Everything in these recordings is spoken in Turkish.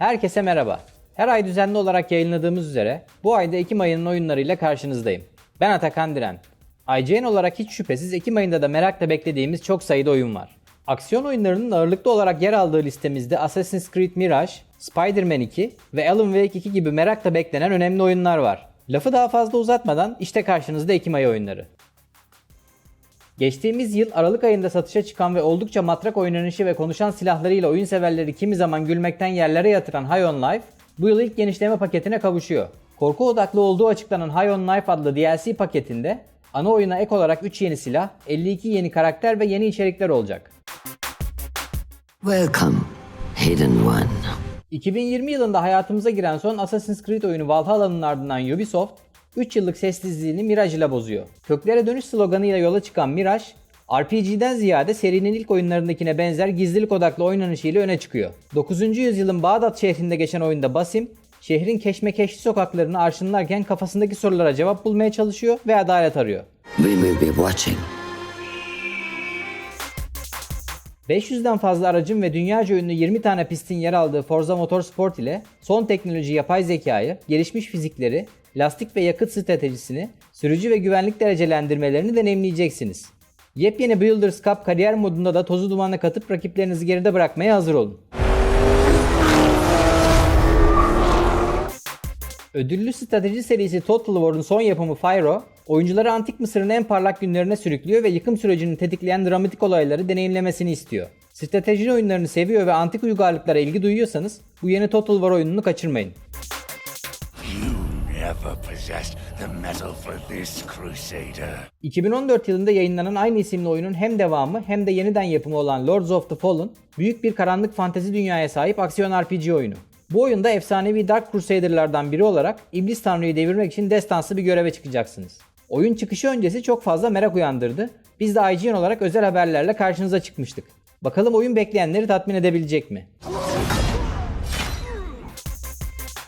Herkese merhaba. Her ay düzenli olarak yayınladığımız üzere bu ayda Ekim ayının oyunlarıyla karşınızdayım. Ben Atakan Diren. IGN olarak hiç şüphesiz Ekim ayında da merakla beklediğimiz çok sayıda oyun var. Aksiyon oyunlarının ağırlıklı olarak yer aldığı listemizde Assassin's Creed Mirage, Spider-Man 2 ve Alan Wake 2 gibi merakla beklenen önemli oyunlar var. Lafı daha fazla uzatmadan işte karşınızda Ekim ayı oyunları. Geçtiğimiz yıl Aralık ayında satışa çıkan ve oldukça matrak oynanışı ve konuşan silahlarıyla oyun severleri kimi zaman gülmekten yerlere yatıran High on Life, bu yıl ilk genişleme paketine kavuşuyor. Korku odaklı olduğu açıklanan High on Life adlı DLC paketinde ana oyuna ek olarak 3 yeni silah, 52 yeni karakter ve yeni içerikler olacak. Welcome, Hidden One. 2020 yılında hayatımıza giren son Assassin's Creed oyunu Valhalla'nın ardından Ubisoft, 3 yıllık sessizliğini Mirage ile bozuyor. Köklere dönüş sloganıyla yola çıkan Mirage, RPG'den ziyade serinin ilk oyunlarındakine benzer gizlilik odaklı oynanışıyla öne çıkıyor. 9. yüzyılın Bağdat şehrinde geçen oyunda Basim, şehrin keşmekeşli sokaklarını arşınlarken kafasındaki sorulara cevap bulmaya çalışıyor ve adalet arıyor. We will be watching. 500'den fazla aracın ve dünyaca ünlü 20 tane pistin yer aldığı Forza Motorsport ile son teknoloji yapay zekayı, gelişmiş fizikleri, lastik ve yakıt stratejisini, sürücü ve güvenlik derecelendirmelerini deneyimleyeceksiniz. Yepyeni Builders Cup kariyer modunda da tozu dumanla katıp rakiplerinizi geride bırakmaya hazır olun. Ödüllü strateji serisi Total War'un son yapımı Fyro, oyuncuları Antik Mısır'ın en parlak günlerine sürüklüyor ve yıkım sürecini tetikleyen dramatik olayları deneyimlemesini istiyor. Strateji oyunlarını seviyor ve antik uygarlıklara ilgi duyuyorsanız bu yeni Total War oyununu kaçırmayın. Never possessed the metal for this crusader. 2014 yılında yayınlanan aynı isimli oyunun hem devamı hem de yeniden yapımı olan Lords of the Fallen, büyük bir karanlık fantezi dünyaya sahip aksiyon RPG oyunu. Bu oyunda efsanevi Dark Crusader'lardan biri olarak İblis Tanrı'yı devirmek için destansı bir göreve çıkacaksınız. Oyun çıkışı öncesi çok fazla merak uyandırdı. Biz de IGN olarak özel haberlerle karşınıza çıkmıştık. Bakalım oyun bekleyenleri tatmin edebilecek mi?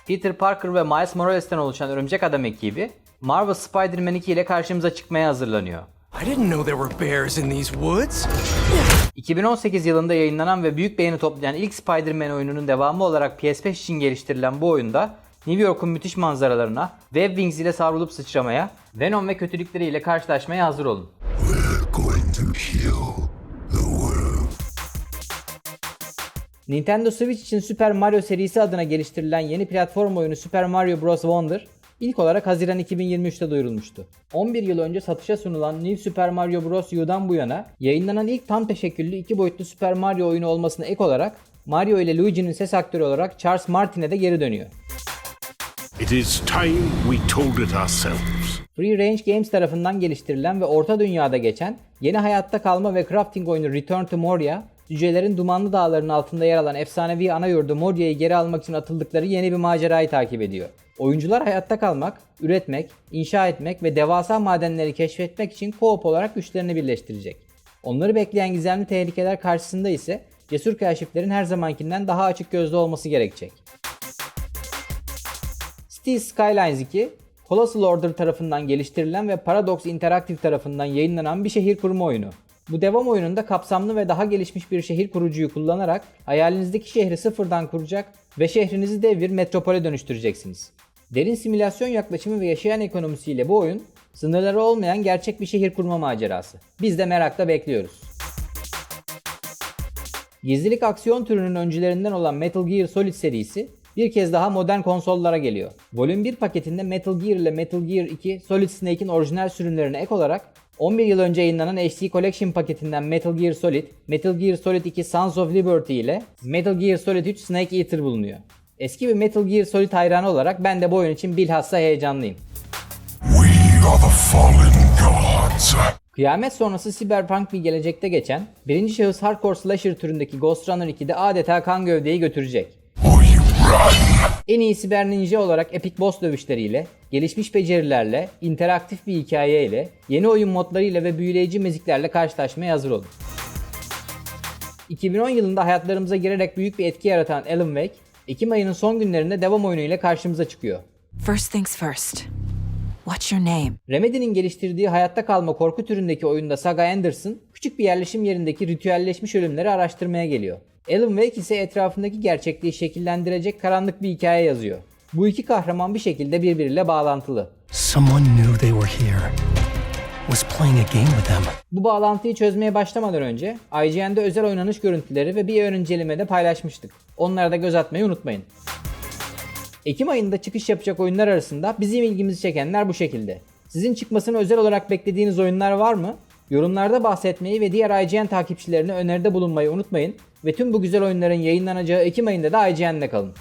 Peter Parker ve Miles Morales'ten oluşan Örümcek Adam ekibi Marvel Spider-Man 2 ile karşımıza çıkmaya hazırlanıyor. I didn't know there were bears in these woods. 2018 yılında yayınlanan ve büyük beğeni toplayan ilk Spider-Man oyununun devamı olarak PS5 için geliştirilen bu oyunda New York'un müthiş manzaralarına, Web Wings ile savrulup sıçramaya, Venom ve kötülükleriyle karşılaşmaya hazır olun. Going to kill Nintendo Switch için Super Mario serisi adına geliştirilen yeni platform oyunu Super Mario Bros. Wonder ilk olarak Haziran 2023'te duyurulmuştu. 11 yıl önce satışa sunulan New Super Mario Bros. U'dan bu yana yayınlanan ilk tam teşekküllü iki boyutlu Super Mario oyunu olmasına ek olarak Mario ile Luigi'nin ses aktörü olarak Charles Martinet de geri dönüyor. It is time we told it ourselves. Free Range Games tarafından geliştirilen ve Orta Dünya'da geçen yeni hayatta kalma ve crafting oyunu Return to Moria, cücelerin dumanlı dağların altında yer alan efsanevi ana yurdu Moria'yı geri almak için atıldıkları yeni bir macerayı takip ediyor. Oyuncular hayatta kalmak, üretmek, inşa etmek ve devasa madenleri keşfetmek için co-op olarak güçlerini birleştirecek. Onları bekleyen gizemli tehlikeler karşısında ise cesur kaşiflerin her zamankinden daha açık gözlü olması gerekecek. Cities Skylines 2, Colossal Order tarafından geliştirilen ve Paradox Interactive tarafından yayınlanan bir şehir kurma oyunu. Bu devam oyununda kapsamlı ve daha gelişmiş bir şehir kurucuyu kullanarak hayalinizdeki şehri sıfırdan kuracak ve şehrinizi dev bir metropole dönüştüreceksiniz. Derin simülasyon yaklaşımı ve yaşayan ekonomisiyle bu oyun, sınırları olmayan gerçek bir şehir kurma macerası. Biz de merakla bekliyoruz. Gizlilik aksiyon türünün öncülerinden olan Metal Gear Solid serisi bir kez daha modern konsollara geliyor. Volüm 1 paketinde Metal Gear ile Metal Gear 2 Solid Snake'in orijinal sürümlerine ek olarak 11 yıl önce yayınlanan HD Collection paketinden Metal Gear Solid, Metal Gear Solid 2 Sons of Liberty ile Metal Gear Solid 3 Snake Eater bulunuyor. Eski bir Metal Gear Solid hayranı olarak ben de bu oyun için bilhassa heyecanlıyım. We are the fallen gods. Kıyamet sonrası siberpunk bir gelecekte geçen, birinci şahıs hardcore slasher türündeki Ghost Runner 2'de adeta kan gövdeyi götürecek. En iyi siber ninja olarak epic boss dövüşleriyle, gelişmiş becerilerle, interaktif bir hikayeyle, yeni oyun modlarıyla ve büyüleyici müziklerle karşılaşmaya hazır olun. 2010 yılında hayatlarımıza girerek büyük bir etki yaratan Alan Wake, Ekim ayının son günlerinde devam oyunu ile karşımıza çıkıyor. First things first. What's your name? Remedy'nin geliştirdiği hayatta kalma korku türündeki oyunda Saga Anderson, küçük bir yerleşim yerindeki ritüelleşmiş ölümleri araştırmaya geliyor. Alan Wake ise etrafındaki gerçekliği şekillendirecek karanlık bir hikaye yazıyor. Bu iki kahraman bir şekilde birbiriyle bağlantılı. Someone knew they were here. Was playing a game with them. Bu bağlantıyı çözmeye başlamadan önce IGN'de özel oynanış görüntüleri ve bir ön incelemede paylaşmıştık. Onlara da göz atmayı unutmayın. Ekim ayında çıkış yapacak oyunlar arasında bizim ilgimizi çekenler bu şekilde. Sizin çıkmasını özel olarak beklediğiniz oyunlar var mı? Yorumlarda bahsetmeyi ve diğer IGN takipçilerine öneride bulunmayı unutmayın ve tüm bu güzel oyunların yayınlanacağı Ekim ayında da IGN'de kalın.